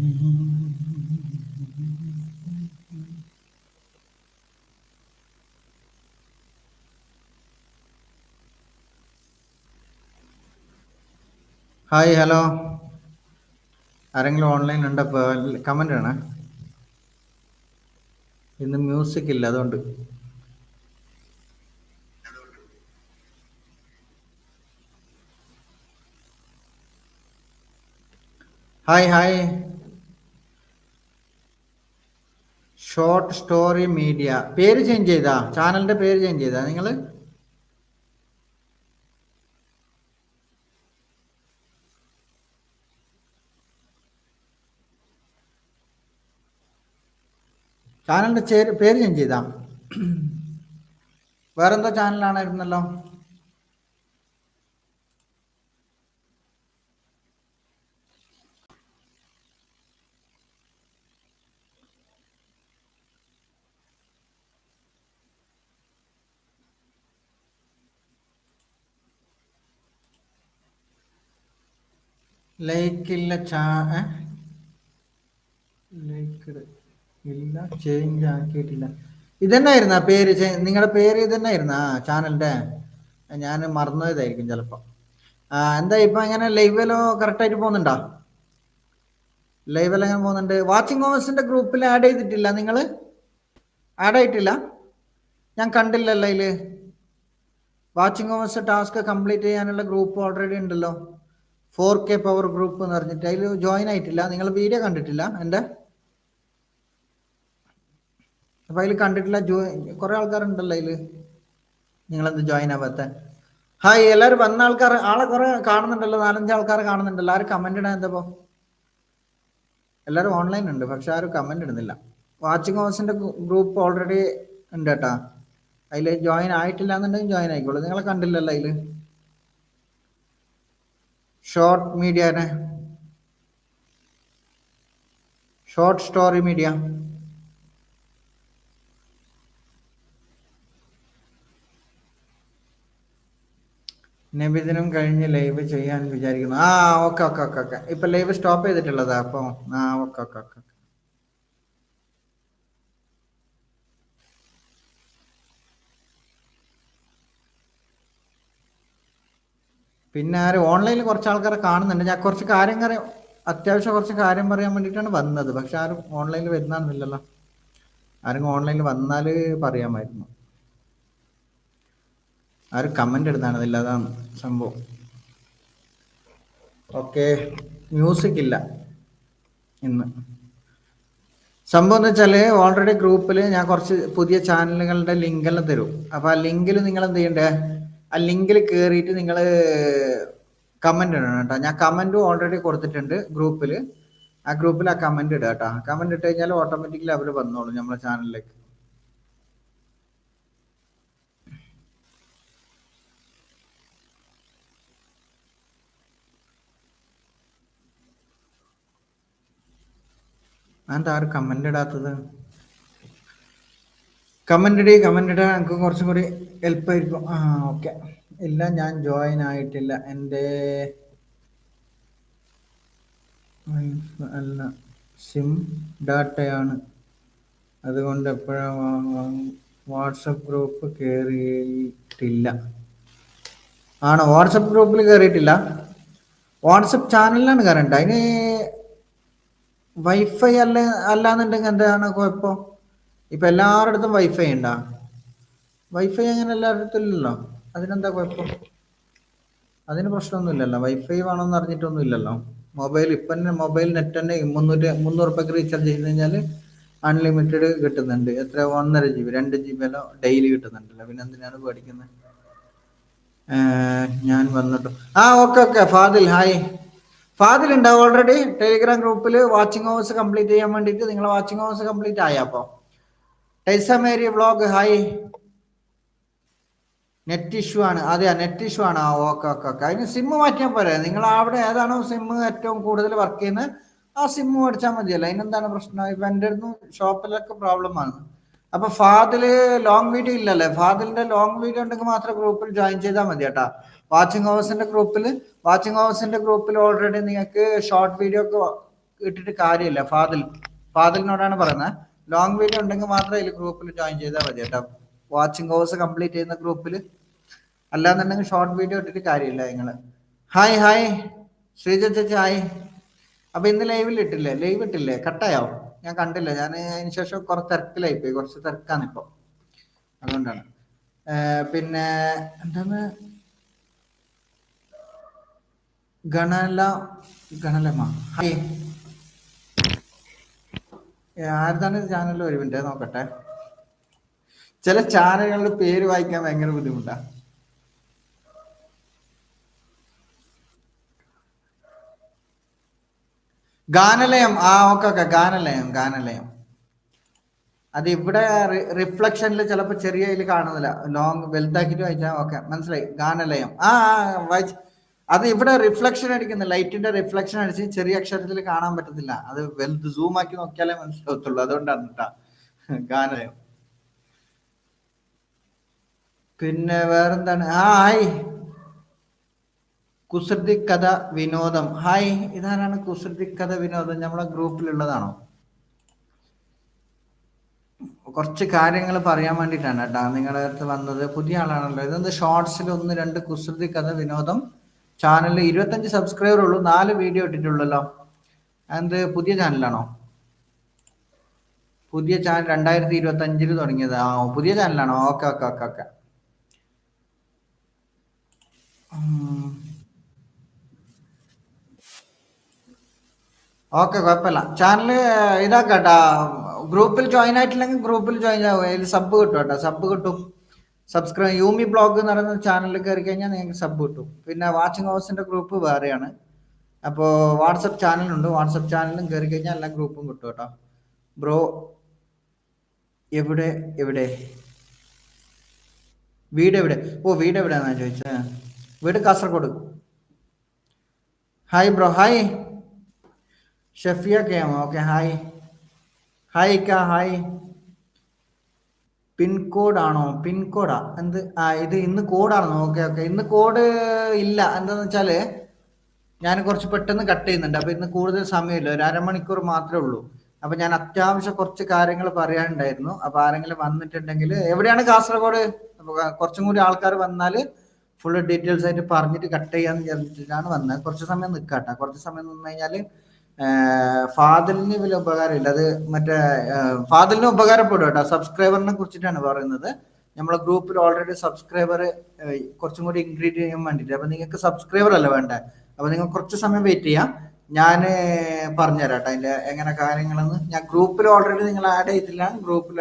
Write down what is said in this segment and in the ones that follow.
Hi hello. ആരെങ്കിലും online ഉണ്ട്? അപ്പോൾ കമന്റ് ആണ് ഇന്ന് മ്യൂസിക് ഇല്ല അതുകൊണ്ട്. Hi hi short story media പേര് ചേഞ്ച് ചെയ്താ? ചാനലിന്റെ പേര് ചേഞ്ച് ചെയ്താ നിങ്ങൾ ചാനലിന്റെ പേര് ചേഞ്ച് ചെയ്താ? വേറെന്തോ ചാനലാണായിരുന്നല്ലോ ലൈക്ക് ഇല്ല ചാ ലൈക്ക് ഇല്ല ചേഞ്ച് ആക്കിയിട്ടില്ല. ഇതന്നായിരുന്ന പേര്? നിങ്ങളുടെ പേര് ഇതന്നായിരുന്ന? ആ ചാനലിന്റെ. ഞാൻ മറന്നതായിരിക്കും ചിലപ്പോ. എന്താ ഇപ്പൊ എങ്ങനെ ലൈവിലോ കറക്റ്റ് ആയിട്ട് പോകുന്നുണ്ടോ? ലൈവിൽ എങ്ങനെ പോകുന്നുണ്ട്. വാച്ചിങ് ഓവേഴ്സിന്റെ ഗ്രൂപ്പിൽ ആഡ് ചെയ്തിട്ടില്ല നിങ്ങൾ ആഡ് ആയിട്ടില്ല? ഞാൻ കണ്ടില്ലല്ലോ അതിൽ വാച്ചിങ് ഓവേഴ്സ് ടാസ്ക് കംപ്ലീറ്റ് ചെയ്യാനുള്ള ഗ്രൂപ്പ് ഓൾറെഡി ഉണ്ടല്ലോ. ഫോർ കെ പവർ ഗ്രൂപ്പ് എന്ന് പറഞ്ഞിട്ട് അതിൽ ജോയിൻ ആയിട്ടില്ല. നിങ്ങൾ വീഡിയോ കണ്ടിട്ടില്ല? എന്റെ? അപ്പൊ അതിൽ കണ്ടിട്ടില്ല ജോ കുറെ ആൾക്കാരുണ്ടല്ലോ അതിൽ നിങ്ങളെന്ത് ജോയിൻ ആവാത്ത? ഹായ് എല്ലാവരും വന്ന ആൾക്കാർ ആളെ കുറെ കാണുന്നുണ്ടല്ലോ നാലഞ്ച് ആൾക്കാർ കാണുന്നുണ്ടല്ലോ. ആരും കമന്റ് ഇടാൻ എന്താ എല്ലാവരും ഓൺലൈൻ ഉണ്ട് പക്ഷെ ആരും കമന്റ് ഇടുന്നില്ല. വാച്ചിങ് ഹൗസിന്റെ ഗ്രൂപ്പ് ഓൾറെഡി ഉണ്ട് കേട്ടാ. അതിൽ ജോയിൻ ആയിട്ടില്ല എന്നുണ്ടെങ്കിൽ ജോയിൻ ആയിക്കോളൂ. നിങ്ങളെ കണ്ടില്ലല്ലോ അതിൽ ഷോർട്ട് മീഡിയനെ ഷോർട്ട് സ്റ്റോറി മീഡിയ നബിദിനം കഴിഞ്ഞ് ലൈവ് ചെയ്യാൻ വിചാരിക്കുന്നു. ആ ഓക്കെ ഓക്കെ ഓക്കെ ഓക്കെ. ഇപ്പൊ ലൈവ് സ്റ്റോപ്പ് ചെയ്തിട്ടുള്ളതാ അപ്പൊ. ആ ഓക്കെ ഓക്കെ ഓക്കെ. പിന്നെ ആര് ഓൺലൈനിൽ കുറച്ച് ആൾക്കാരെ കാണുന്നുണ്ട്. ഞാൻ കുറച്ച് കാര്യം കാര്യങ്ങൾ അത്യാവശ്യം കുറച്ച് കാര്യം പറയാൻ വേണ്ടിയിട്ടാണ് വന്നത്. പക്ഷെ ആരും ഓൺലൈനിൽ വരുന്നില്ലല്ലോ ആരും ഓൺലൈനിൽ വന്നാൽ പറയാമായിരുന്നു. ആരും കമന്റ് എടുത്താണ് അതാണ് സംഭവം. ഓക്കെ മ്യൂസിക് ഇല്ല ഇന്ന്. സംഭവം എന്ന് വെച്ചാൽ ഓൾറെഡി ഗ്രൂപ്പിൽ ഞാൻ കുറച്ച് പുതിയ ചാനലുകളുടെ ലിങ്കെല്ലാം തരും. അപ്പോൾ ആ ലിങ്കിൽ നിങ്ങൾ എന്ത് ചെയ്യണ്ടേ? ആ ലിങ്കിൽ കയറിയിട്ട് നിങ്ങൾ കമന്റ് ഇടണം കേട്ടോ. ഞാൻ കമന്റും ഓൾറെഡി കൊടുത്തിട്ടുണ്ട് ഗ്രൂപ്പിൽ ആ ഗ്രൂപ്പിൽ ആ കമന്റ് ഇടുക കേട്ടോ. കമന്റ് ഇട്ട് കഴിഞ്ഞാൽ ഓട്ടോമാറ്റിക്കലി അവർ വന്നോളും നമ്മളെ ചാനലിലേക്ക് അതെന്താ ആരും കമന്റ് ഇടാത്തത്? കമന്റ് ഇടി കമന്റ് ഇടാൻ എനിക്ക് കുറച്ചും കൂടി ഹെൽപ്പ് ആയിരിക്കും ആ ഓക്കെ ഇല്ല ഞാൻ ജോയിൻ ആയിട്ടില്ല. എന്റെ അല്ല സിം ഡാറ്റയാണ് അതുകൊണ്ട് എപ്പോഴും വാട്സപ്പ് ഗ്രൂപ്പ് കയറിയിട്ടില്ല ആണോ? വാട്സപ്പ് ഗ്രൂപ്പിൽ കയറിയിട്ടില്ല വാട്സപ്പ് ചാനലിലാണ് കയറേണ്ടത് അതിന് വൈഫൈ അല്ല അല്ലാന്നുണ്ടെങ്കിൽ എന്താണ് കുഴപ്പം? ഇപ്പൊ എല്ലാവരുടെ വൈഫൈ ഉണ്ടാ? വൈഫൈ അങ്ങനെ എല്ലാവരുടെ ഇല്ലല്ലോ. അതിനെന്താ കുഴപ്പം? അതിന് പ്രശ്നമൊന്നുമില്ലല്ലോ. വൈഫൈ വേണമെന്ന് അറിഞ്ഞിട്ടൊന്നും ഇല്ലല്ലോ മൊബൈൽ ഇപ്പം തന്നെ മൊബൈൽ നെറ്റ് തന്നെ മുന്നൂറ്റി മുന്നൂറ് റുപ്യക്ക് റീചാർജ് ചെയ്ത് കഴിഞ്ഞാൽ അൺലിമിറ്റഡ് കിട്ടുന്നുണ്ട്. എത്ര? ഒന്നര ജി ബി രണ്ട് ജി ബി എല്ലാം ഡെയിലി കിട്ടുന്നുണ്ടല്ലോ. പിന്നെ എന്തിനാണ് പേടിക്കുന്നത് ഞാൻ വന്നിട്ടു. ആ okay okay Fadil hi Fadil ഉണ്ടാവും ഓൾറെഡി ടെലിഗ്രാം ഗ്രൂപ്പിൽ വാച്ചിങ് ഹവേഴ്സ് കംപ്ലീറ്റ് ചെയ്യാൻ വേണ്ടിയിട്ട് നിങ്ങളെ വാച്ചിങ് ഹവേഴ്സ് കംപ്ലീറ്റ് ആയ അപ്പോൾ ടൈസ Mary vlog hi net issue ആണ്. അതെയാ നെറ്റ് ഇഷ്യൂ ആണ്. ആ ഓക്കെ ഓക്കെ ഓക്കെ അതിന് സിമ്മ് മാറ്റിയാൽ പോരെ. നിങ്ങൾ അവിടെ ഏതാണോ സിമ്മ് ഏറ്റവും കൂടുതൽ വർക്ക് ചെയ്യുന്നത് ആ സിമ്മ് മേടിച്ചാൽ മതിയല്ലോ. അതിനെന്താണ് പ്രശ്നം? ഇപ്പം എന്റെ അടുത്ത് ഷോപ്പിലൊക്കെ പ്രോബ്ലം ആണ്. അപ്പൊ ഫാദിൽ ലോങ് വീഡിയോ ഇല്ലല്ലേ? ഫാദിലിന്റെ ലോങ് വീഡിയോ ഉണ്ടെങ്കിൽ മാത്രം ഗ്രൂപ്പിൽ ജോയിൻ ചെയ്താൽ മതി കേട്ടാ. വാച്ചിങ് ഹവേഴ്സിന്റെ ഗ്രൂപ്പിൽ വാച്ചിങ് ഹവേഴ്സിന്റെ ഗ്രൂപ്പിൽ ഓൾറെഡി നിങ്ങൾക്ക് ഷോർട്ട് വീഡിയോ ഒക്കെ ഇട്ടിട്ട് കാര്യമില്ല. ഫാദിൽ ഫാദിലിനോടാണ് പറയുന്നത്. ലോങ് വീഡിയോ ഉണ്ടെങ്കിൽ മാത്രമേ ഇതിൽ ഗ്രൂപ്പിൽ ജോയിൻ ചെയ്താൽ മതി കേട്ടോ. വാച്ചിങ് ഹവേഴ്സ് കംപ്ലീറ്റ് ചെയ്യുന്ന ഗ്രൂപ്പിൽ അല്ലാന്നുണ്ടെങ്കിൽ ഷോർട്ട് വീഡിയോ ഇട്ടിട്ട് കാര്യമില്ല നിങ്ങൾ ഹായ് ഹായ് ശ്രീജ ചേച്ചി ഹായ് അപ്പൊ ഇന്ന് ലൈവിൽ ഇട്ടില്ലേ? ലൈവ് ഇട്ടില്ലേ? കട്ടായോ ഞാൻ കണ്ടില്ല. ഞാൻ അതിന് ശേഷം കുറച്ച് തിരക്കിലായി പോയി. കുറച്ച് തിരക്കാണ് ഇപ്പോൾ അതുകൊണ്ടാണ്. പിന്നെ എന്താണ്? ഗണല ഗണലമ്മ ഹായ് ആരുതാണ് ചാനലിൽ ഒരു നോക്കട്ടെ. ചില ചാനലുകളുടെ പേര് വായിക്കാൻ ഭയങ്കര ബുദ്ധിമുട്ടാ. ഗാനലയം. ആ ഓക്കെ ഓക്കെ. ഗാനലയം ഗാനലയം. അത് ഇവിടെ റിഫ്ലക്ഷനിൽ ചിലപ്പോൾ ചെറിയ ഇതിൽ കാണുന്നില്ല. ലോങ് വലുതാക്കിയിട്ട് വായിച്ചാൽ ഓക്കെ. മനസ്സിലായി. ഗാനലയം. ആ വായിച്ച്. അത് ഇവിടെ റിഫ്ലക്ഷൻ അടിക്കുന്ന ലൈറ്റിന്റെ റിഫ്ലക്ഷൻ അടിച്ച് ചെറിയ അക്ഷരത്തിൽ കാണാൻ പറ്റത്തില്ല. അത് വെൽത്ത് സൂം ആക്കി നോക്കിയാലേ മനസ്സിലാവത്തുള്ളൂ. അതുകൊണ്ടാണ് കേട്ടാ ഗാനം പിന്നെ വേറെന്താണ്? ആയി കുസൃതി കഥ വിനോദം. ഹായ്. ഇതാരാണ് കുസൃതി കഥ വിനോദം? നമ്മളെ ഗ്രൂപ്പിലുള്ളതാണോ? കുറച്ച് കാര്യങ്ങൾ പറയാൻ വേണ്ടിയിട്ടാണ് കേട്ടോ നിങ്ങളുടെ അടുത്ത് വന്നത്. പുതിയ ആളാണല്ലോ. ഇതെന്ത് ഷോർട്സിൽ ഒന്ന് രണ്ട് കുസൃതി കഥ വിനോദം? ചാനലിൽ ഇരുപത്തഞ്ച് സബ്സ്ക്രൈബർ ഉള്ളൂ. നാല് വീഡിയോ ഇട്ടിട്ടുള്ളല്ലോ എന്ത് പുതിയ ചാനലാണോ? പുതിയ ചാനൽ രണ്ടായിരത്തി ഇരുപത്തി അഞ്ചിൽ തുടങ്ങിയത്. ആ പുതിയ ചാനലാണോ? Okay okay okay okay. Okay കുഴപ്പമില്ല. ചാനൽ ഇതാക്കട്ടാ. ഗ്രൂപ്പിൽ ജോയിൻ ആയിട്ടില്ലെങ്കിൽ ഗ്രൂപ്പിൽ ജോയിൻ ആവും. സബ് കിട്ടും കേട്ടോ. സബ് കിട്ടും. സബ്സ്ക്രൈബ് യൂമി ബ്ലോഗ് എന്ന് പറയുന്ന ചാനലിൽ കയറി കഴിഞ്ഞാൽ നിങ്ങൾക്ക് സബ് കിട്ടും. പിന്നെ വാച്ചിങ് ഹൗസിന്റെ ഗ്രൂപ്പ് വേറെയാണ്. അപ്പോൾ വാട്സപ്പ് ചാനലുണ്ട് വാട്സപ്പ് ചാനലിലും കയറി കഴിഞ്ഞാൽ എല്ലാ ഗ്രൂപ്പും കിട്ടും കേട്ടോ. ബ്രോ എവിടെ? എവിടെ? വീട് എവിടെ? ഓ വീട് എവിടെയാണെന്നാ ചോദിച്ചത് വീട് Kasaragod. Hi bro hi Shefiya K okay hi hi ഇക്ക. ഹായ് പിൻകോഡ് ആണോ? പിൻകോഡാ എന്ത്? ആ ഇത് ഇന്ന് കോഡാണോ ഓക്കെ ഓക്കെ ഇന്ന് കോഡ് ഇല്ല. എന്താന്ന് വെച്ചാൽ ഞാൻ കുറച്ച് പെട്ടെന്ന് കട്ട് ചെയ്യുന്നുണ്ട്. അപ്പൊ ഇന്ന് കൂടുതൽ സമയമില്ല. ഒരു അരമണിക്കൂർ മാത്രമേ ഉള്ളൂ. അപ്പൊ ഞാൻ അത്യാവശ്യം കുറച്ച് കാര്യങ്ങൾ പറയാനുണ്ടായിരുന്നു. അപ്പൊ ആരെങ്കിലും വന്നിട്ടുണ്ടെങ്കിൽ എവിടെയാണ് കാസർഗോഡ്? അപ്പൊ കുറച്ചും കൂടി ആൾക്കാർ വന്നാൽ ഫുള്ള് ഡീറ്റെയിൽസ് ആയിട്ട് പറഞ്ഞിട്ട് കട്ട് ചെയ്യാന്ന് വിചാരിച്ചിട്ടാണ് വന്നത്. കുറച്ച് സമയം നിൽക്കാട്ടെ കുറച്ച് സമയം നിന്ന് കഴിഞ്ഞാൽ ഫാദിലിന് വലിയ ഉപകാരമില്ല. അത് മറ്റേ ഫാദലിന് ഉപകാരപ്പെടും കേട്ടോ. സബ്സ്ക്രൈബറിനെ കുറിച്ചിട്ടാണ് പറയുന്നത്. നമ്മളെ ഗ്രൂപ്പിൽ ഓൾറെഡി സബ്സ്ക്രൈബർ കുറച്ചും കൂടി ഇൻക്രീസ് ചെയ്യാൻ വേണ്ടിയിട്ട്. അപ്പം നിങ്ങൾക്ക് സബ്സ്ക്രൈബർ അല്ല വേണ്ട? അപ്പം നിങ്ങൾ കുറച്ച് സമയം വെയിറ്റ് ചെയ്യാം. ഞാൻ പറഞ്ഞുതരാം കേട്ടോ അതിന്റെ എങ്ങനെ കാര്യങ്ങളെന്ന്. ഞാൻ ഗ്രൂപ്പിൽ ഓൾറെഡി നിങ്ങൾ ആഡ് ചെയ്തില്ല ഗ്രൂപ്പിൽ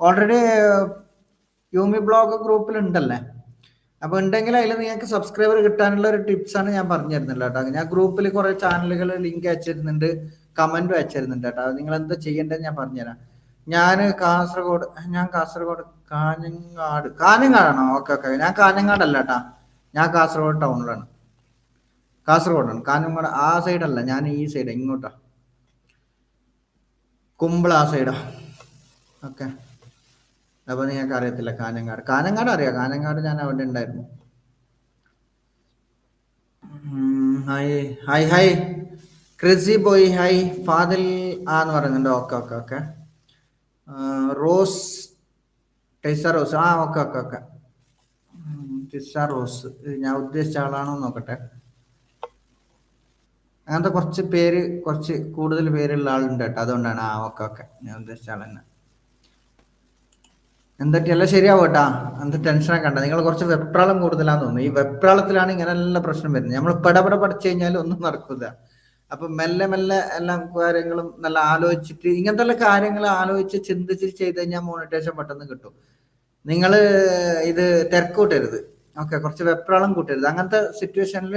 ഓൾറെഡി യൂമി ബ്ലോഗ് ഗ്രൂപ്പിൽ ഉണ്ടല്ലേ അപ്പൊ ഉണ്ടെങ്കിൽ അതിൽ നിങ്ങൾക്ക് സബ്സ്ക്രൈബർ കിട്ടാനുള്ള ഒരു ടിപ്സ് ആണ് ഞാൻ പറഞ്ഞു തരുന്നില്ല കേട്ടോ. ഞാൻ ഗ്രൂപ്പിൽ കുറെ ചാനലുകൾ ലിങ്ക് അയച്ചിരുന്നുണ്ട് കമന്റും അയച്ചിരുന്നുണ്ട് കേട്ടോ. നിങ്ങൾ എന്താ ചെയ്യേണ്ടതെന്ന് ഞാൻ പറഞ്ഞുതരാം. ഞാൻ കാസർഗോഡ് ഞാൻ കാസർഗോഡ് കാഞ്ഞങ്ങാട് കാഞ്ഞങ്ങാടാണോ? ഓക്കെ ഓക്കെ ഞാൻ കാഞ്ഞങ്ങാടല്ല കേട്ടാ. ഞാൻ കാസർഗോഡ് ടൗണിലാണ്. കാസർഗോഡാണ്. കാഞ്ഞങ്ങാട് ആ സൈഡല്ല ഞാൻ ഈ സൈഡ് ഇങ്ങോട്ടാ. കുമ്പള ആ സൈഡാ ഓക്കെ അപ്പൊ നിങ്ങൾക്ക് അറിയത്തില്ല കാഞ്ഞങ്ങാട്. കാഞ്ഞങ്ങാട് അറിയാം. കാഞ്ഞങ്ങാട് ഞാൻ അവിടെ ഉണ്ടായിരുന്നു. Hi hi hi crazy boy hi Fadil ആന്ന് പറയുന്നുണ്ട്. Okay okay okay. റോസ് ടൈസ റോസ്. ആ ഓക്കെ ഓക്കെ ഓക്കെ. ടിസ റോസ്. ഞാൻ ഉദ്ദേശിച്ച ആളാണോ നോക്കട്ടെ. അങ്ങനത്തെ കുറച്ച് പേര് കുറച്ച് കൂടുതൽ പേരുള്ള ആളുണ്ട് കേട്ടോ. അതുകൊണ്ടാണ് ആ ഓക്കെ ഓക്കെ. ഞാൻ ഉദ്ദേശിച്ച ആൾ തന്നെ. എന്തൊക്കെ എല്ലാം ശരിയാവും കേട്ടാ എന്ത് ടെൻഷൻ ആക്കണ്ട നിങ്ങൾ കുറച്ച് വെപ്രാളം കൂടുതലാന്ന് തോന്നുന്നു. ഈ വെപ്രാളത്തിലാണ് ഇങ്ങനെ എല്ലാം പ്രശ്നം വരുന്നത്. നമ്മൾ പടപട പഠിച്ചു കഴിഞ്ഞാൽ ഒന്നും നടക്കില്ല അപ്പൊ മെല്ലെ മെല്ലെ എല്ലാ കാര്യങ്ങളും നല്ല ആലോചിച്ചിട്ട് ഇങ്ങനത്തെ കാര്യങ്ങൾ ആലോചിച്ച് ചിന്തിച്ച് ചെയ്ത് കഴിഞ്ഞാൽ മോണിറ്റേഷൻ പെട്ടെന്ന് കിട്ടും. നിങ്ങൾ ഇത് തിരക്ക് കൂട്ടരുത്. ഓക്കെ കുറച്ച് വെപ്രാളം കൂട്ടരുത്. അങ്ങനത്തെ സിറ്റുവേഷനിൽ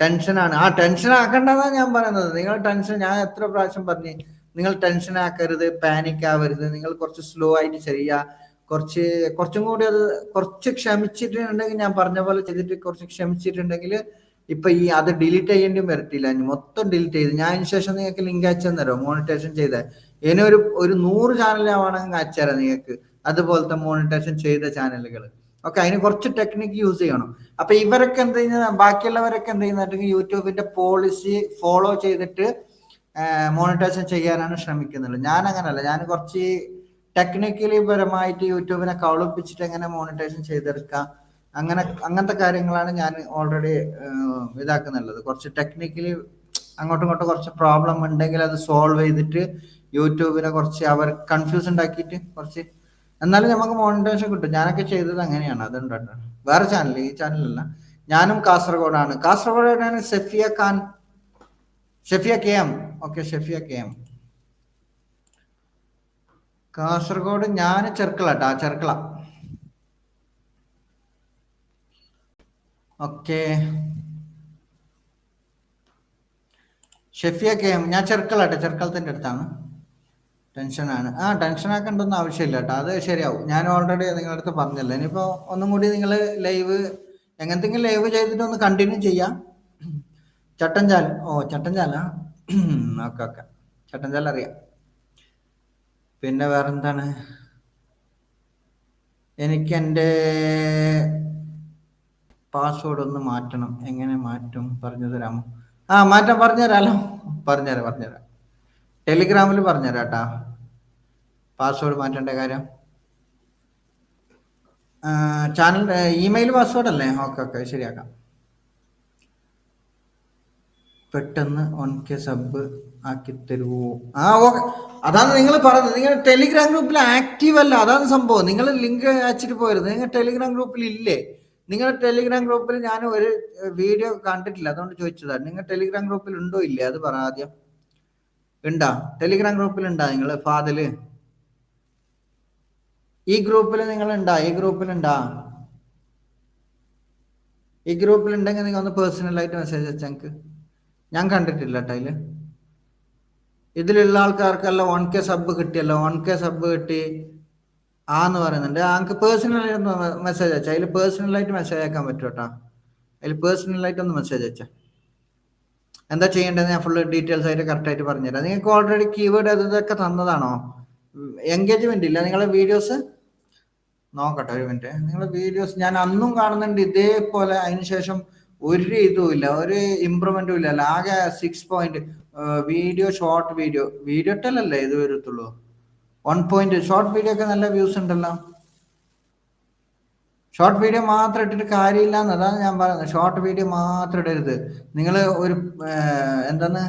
ടെൻഷനാണ് ആ ടെൻഷൻ ആക്കണ്ടെന്നാണ് ഞാൻ പറയുന്നത്. നിങ്ങൾ ടെൻഷൻ ഞാൻ എത്ര പ്രാവശ്യം പറഞ്ഞു നിങ്ങൾ ടെൻഷൻ ആക്കരുത് പാനിക് ആവരുത്. നിങ്ങൾ കുറച്ച് സ്ലോ ആയിട്ട് ചെയ്യുക. കുറച്ച് കുറച്ചും കൂടി അത് കുറച്ച് ക്ഷമിച്ചിട്ടുണ്ടെങ്കിൽ ഞാൻ പറഞ്ഞ പോലെ ചെയ്തിട്ട് കുറച്ച് ക്ഷമിച്ചിട്ടുണ്ടെങ്കിൽ ഇപ്പൊ ഈ അത് ഡിലീറ്റ് ചെയ്യേണ്ടി വരത്തില്ല. മൊത്തം ഡിലീറ്റ് ചെയ്ത് ഞാൻ അതിന് ശേഷം നിങ്ങൾക്ക് ലിങ്ക് അയച്ചു തരാം മോണിറ്റേഷൻ ചെയ്ത. ഇനി ഒരു ഒരു നൂറ് ചാനൽ ആവണമെങ്കിൽ അയച്ചുതരാം നിങ്ങൾക്ക്. അതുപോലത്തെ മോണിറ്റേഷൻ ചെയ്ത ചാനലുകൾ ഓക്കെ അതിന് കുറച്ച് ടെക്നിക്ക് യൂസ് ചെയ്യണം. അപ്പൊ ഇവരൊക്കെ എന്ത് ചെയ്യുന്ന ബാക്കിയുള്ളവരൊക്കെ എന്ത് ചെയ്യുന്നുണ്ടെങ്കിൽ യൂട്യൂബിന്റെ പോളിസി ഫോളോ ചെയ്തിട്ട് മോണിറ്റേഷൻ ചെയ്യാനാണ് ശ്രമിക്കുന്നുള്ളൂ ഞാൻ അങ്ങനല്ല. ഞാൻ കുറച്ച് ടെക്നിക്കലി പരമായിട്ട് യൂട്യൂബിനെ കവളിപ്പിച്ചിട്ട് എങ്ങനെ മോണിറ്റൈസേഷൻ ചെയ്തെടുക്കാം? അങ്ങനെ അങ്ങനത്തെ കാര്യങ്ങളാണ് ഞാൻ ഓൾറെഡി ഇതാക്കുന്നുള്ളത്. കുറച്ച് ടെക്നിക്കലി അങ്ങോട്ടും ഇങ്ങോട്ടും കുറച്ച് പ്രോബ്ലം ഉണ്ടെങ്കിൽ അത് സോൾവ് ചെയ്തിട്ട് യൂട്യൂബിനെ കുറച്ച് അവർ കൺഫ്യൂസ് ഉണ്ടാക്കിയിട്ട് കുറച്ച് എന്നാലും നമുക്ക് മോണിറ്റേഷൻ കിട്ടും. ഞാനൊക്കെ ചെയ്തത് അങ്ങനെയാണ്. അതുകൊണ്ടാണ് വേറെ ചാനൽ ഈ ചാനലല്ല ഞാനും കാസർഗോഡാണ്. കാസർഗോഡാണ് Sefiya Khan Shefiya K M. Okay Shefiya K M. Kasaragod ഞാൻ ചെർക്കള കേട്ടാ Cherkala. Okay. Shefiya K M ഞാൻ കേട്ടോ ചെർക്കളത്തിന്റെ അടുത്താണ്. ടെൻഷനാണ്. ആ ടെൻഷൻ ആക്കേണ്ടൊന്നും ആവശ്യമില്ല കേട്ടോ അത് ശരിയാവും. ഞാൻ ഓൾറെഡി നിങ്ങളുടെ അടുത്ത് പറഞ്ഞല്ലോ. ഇനിയിപ്പോൾ ഒന്നും കൂടി നിങ്ങൾ ലൈവ് എങ്ങനത്തെങ്കിലും ലൈവ് ചെയ്തിട്ട് ഒന്ന് കണ്ടിന്യൂ ചെയ്യാം. ചട്ടഞ്ചാൽ ഓ ചട്ടഞ്ചാലാ ഓക്കെ ഓക്കെ. ചട്ടഞ്ചാൽ അറിയാം. പിന്നെ വേറെന്താണ്? എനിക്ക് എന്റെ പാസ്വേഡ് ഒന്ന് മാറ്റണം. എങ്ങനെ മാറ്റും? പറഞ്ഞു തരാമോ ആ മാറ്റം പറഞ്ഞുതരാമല്ലോ പറഞ്ഞുതരാം പറഞ്ഞുതരാം. ടെലിഗ്രാമിൽ പറഞ്ഞുതരാം കേട്ടാ പാസ്വേഡ് മാറ്റേണ്ട കാര്യം. ചാനൽ ഇമെയിൽ പാസ്വേഡ് അല്ലേ? ഓക്കെ ഓക്കെ ശരിയാക്കാം. പെട്ടെന്ന് ഓൺ കെ സബ് ആക്കി തരുവോ? ആ ഓക്കെ. അതാണ് നിങ്ങൾ പറഞ്ഞത്. നിങ്ങൾ ടെലിഗ്രാം ഗ്രൂപ്പിൽ ആക്റ്റീവ് അല്ല. അതാണ് സംഭവം. നിങ്ങൾ ലിങ്ക് അയച്ചിട്ട് പോയത് നിങ്ങൾ ടെലിഗ്രാം ഗ്രൂപ്പിൽ ഇല്ലേ? നിങ്ങൾ ടെലിഗ്രാം ഗ്രൂപ്പിൽ ഞാൻ ഒരു വീഡിയോ കണ്ടിട്ടില്ല. അതുകൊണ്ട് ചോദിച്ചതാണ് നിങ്ങൾ ടെലിഗ്രാം ഗ്രൂപ്പിൽ ഉണ്ടോ ഇല്ലേ? അത് പറ ആദ്യം. ഉണ്ടാ? ടെലിഗ്രാം ഗ്രൂപ്പിൽ ഉണ്ടാ നിങ്ങൾ ഫാദിൽ ഈ ഗ്രൂപ്പിൽ നിങ്ങൾ ഉണ്ടാ? ഈ ഗ്രൂപ്പിൽ ഉണ്ടാ? ഈ ഗ്രൂപ്പിൽ ഉണ്ടെങ്കിൽ നിങ്ങൾ ഒന്ന് പേഴ്സണലായിട്ട് മെസ്സേജ് അയച്ചാൽ ഞാൻ കണ്ടിട്ടില്ല കേട്ടോ അതിൽ ഇതിലുള്ള ആൾക്കാർക്കെല്ലാം വൺ കെ സബ് കിട്ടിയല്ലോ. വൺ കെ സബ് കിട്ടി ആന്ന് പറയുന്നുണ്ട്. ആൾക്ക് പേഴ്സണലായിട്ട് ഒന്ന് മെസ്സേജ് അയച്ചാ. അതിൽ പേഴ്സണലായിട്ട് മെസ്സേജ് അയക്കാൻ പറ്റും കേട്ടോ അതിൽ പേഴ്സണലായിട്ട് ഒന്ന് മെസ്സേജ് അയച്ചാ. എന്താ ചെയ്യേണ്ടത്? ഞാൻ ഫുള്ള് ഡീറ്റെയിൽസ് ആയിട്ട് കറക്റ്റ് ആയിട്ട് പറഞ്ഞുതരാം. നിങ്ങൾക്ക് ഓൾറെഡി കീവേഡ് ഇതൊക്കെ തന്നതാണോ? എൻഗേജ്മെന്റ് ഇല്ല. നിങ്ങളെ വീഡിയോസ് നോക്കട്ടെ ഒരു മിനിറ്റ് നിങ്ങളെ വീഡിയോസ് ഞാൻ അന്നും കാണുന്നുണ്ട് ഇതേപോലെ. അതിനുശേഷം ഒരു ഇതും ഇല്ല ഒരു ഇമ്പ്രൂവ്മെന്റും ഇല്ല. ആകെ six point video short video video ഇട്ടല്ലേ ഇത് വരത്തുള്ളൂ? വൺ പോയിന്റ് ഷോർട്ട് വീഡിയോ ഒക്കെ നല്ല വ്യൂസ് ഉണ്ടല്ലോ. ഷോർട്ട് വീഡിയോ മാത്രം ഇട്ടിട്ട് കാര്യമില്ല എന്നതാണ് ഞാൻ പറയുന്നത്. ഷോർട്ട് വീഡിയോ മാത്രം ഇടരുത്. നിങ്ങൾ ഒരു എന്താണ്?